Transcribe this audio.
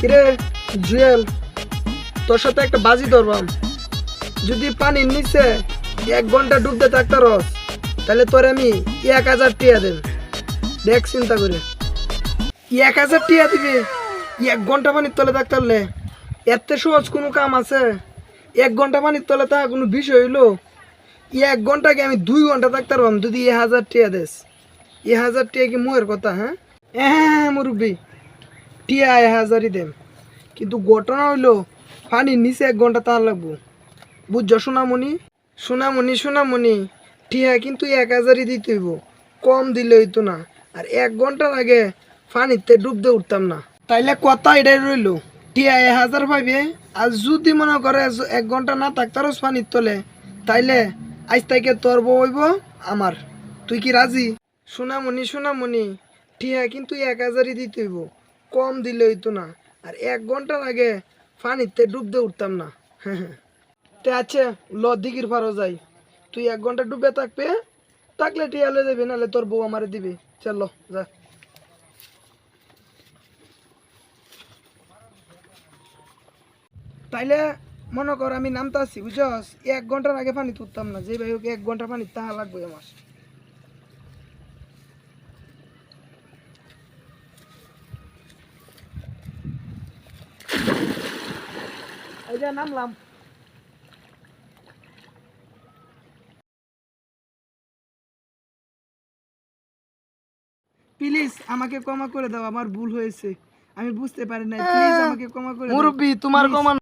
কিরে জুয়েল, তোর সাথে একটা বাজি ধরবাম। যদি পানির নিচে এক ঘণ্টা ডুবতে থাকতে রস, তাহলে তোর আমি এক হাজার টিয়া দেব। দেখ চিন্তা করে। এক হাজার টিয়া দিবি, এক ঘণ্টা পানির তলে থাকতে পারলে এত সহজ কোনো কাম আছে? এক ঘণ্টা পানির তলে থাকা কোনো বিষয় হইল? এক ঘন্টাকে আমি দুই ঘণ্টা থাকতে পারবাম যদি এ হাজার টিয়া দেস। এ হাজার টিয়া কি মুয়ের কথা হ্যাঁ হ্যাঁ মুরব্বী। টিয়া এ হাজারই দেম কিন্তু ঘটনা হইল পানির নিচে এক ঘণ্টা তার লাগবো। বুঝছ সোনামণি? সোনামণি সোনামণি টিয়া কিন্তু এক হাজারই দিতে হইব। কম দিলে হইতো না। আর এক ঘণ্টার আগে পানিতে ডুবতে উঠতাম না। তাইলে কথা এটাই রইল টিয়া এক হাজার পাইবে আর যদি মনে করে এক ঘণ্টা না থাকতারও পানির তলে, তাইলে আজ তাইকে তোর বউ হইব আমার। তুই কি রাজি? সোনামণি সোনামণি টিয়া কিন্তু এক হাজারই দিতে হইব। কম দিলে হইতো না। আর এক ঘণ্টার আগে পানিতে ডুবতে উঠতাম না। তে আছে ল দিঘির পারো যাই। তুই এক ঘণ্টা ডুবে থাকবে, থাকলে টিয়ালে দেবে নাহলে তোর বউ আমারে দিবে। চল যা। তাইলে মনে কর আমি নামতে আসছি বুঝছস? এক ঘণ্টার আগে পানি তুলতাম না। যে ভাই হোক এক ঘণ্টা পানি তাহা লাগবে আমার। এই যে নামলাম। প্লিজ আমাকে ক্ষমা করে দাও আমার ভুল হয়েছে। আমি বুঝতে পারি না প্লিজ আমাকে ক্ষমা করে মুরব্বি তোমার ক্ষমা